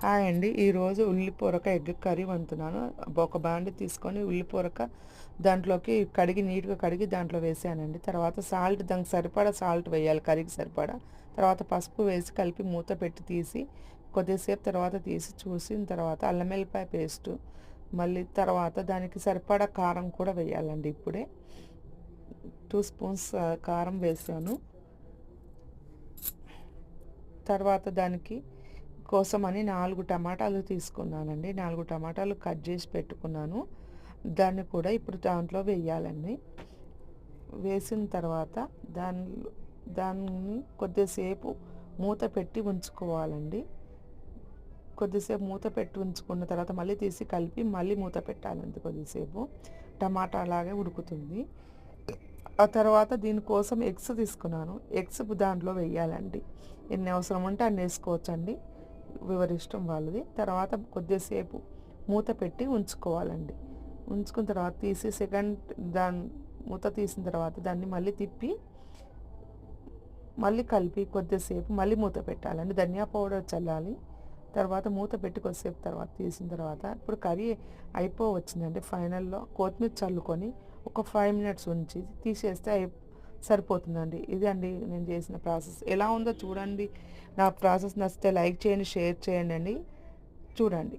Hi అండి. ఈరోజు ఉల్లి పొరక ఎగ్ కర్రీ వండుతున్నాను. ఒక బాండి తీసుకొని ఉల్లి పొరక దాంట్లోకి కడిగి నీట్గా కడిగి దాంట్లో వేసానండి. తర్వాత సాల్ట్ దానికి సరిపడా సాల్ట్ వేయాలి కర్రీకి సరిపడా. తర్వాత పసుపు వేసి కలిపి మూత పెట్టి తీసి కొద్దిసేపు తర్వాత తీసి చూసిన తర్వాత అల్లం వెల్లిపాయ పేస్టు మళ్ళీ తర్వాత దానికి సరిపడా కారం కూడా వేయాలండి ఇప్పుడే. టూ స్పూన్స్ కారం వేసాను. తర్వాత దానికి కోసమని నాలుగు టమాటాలు తీసుకున్నానండి. నాలుగు టమాటాలు కట్ చేసి పెట్టుకున్నాను. దాన్ని కూడా ఇప్పుడు దాంట్లో వేయాలండి. వేసిన తర్వాత దానిలో దాన్ని కొద్దిసేపు మూత పెట్టి ఉంచుకోవాలండి. కొద్దిసేపు మూత పెట్టి ఉంచుకున్న తర్వాత మళ్ళీ తీసి కలిపి మళ్ళీ మూత పెట్టాలండి కొద్దిసేపు. టమాటా అలాగే ఉడుకుతుంది. ఆ తర్వాత దీనికోసం ఎగ్స్ తీసుకున్నాను. ఎగ్స్ దాంట్లో వేయాలండి. ఎన్ని అవసరం ఉంటే అన్ని వేసుకోవచ్చండి. వివరిష్టం వాళ్ళది. తర్వాత కొద్దిసేపు మూత పెట్టి ఉంచుకోవాలండి. ఉంచుకున్న తర్వాత తీసి సెకండ్ దాని మూత తీసిన తర్వాత దాన్ని మళ్ళీ తిప్పి మళ్ళీ కలిపి కొద్దిసేపు మళ్ళీ మూత పెట్టాలండి. ధనియా పౌడర్ చల్లాలి. తర్వాత మూత పెట్టి కొద్దిసేపు తర్వాత తీసిన తర్వాత ఇప్పుడు కర్రీ అయిపో వచ్చిందండి ఫైనల్లో. కొత్తిమీర చల్లుకొని ఒక ఫైవ్ మినిట్స్ ఉంచి తీసేస్తే అయి సరిపోతుందండి. ఇది అండి నేను చేసిన ప్రాసెస్. ఎలా ఉందో చూడండి. నా ప్రాసెస్ నచ్చితే లైక్ చేయండి షేర్ చేయండి అండి. చూడండి.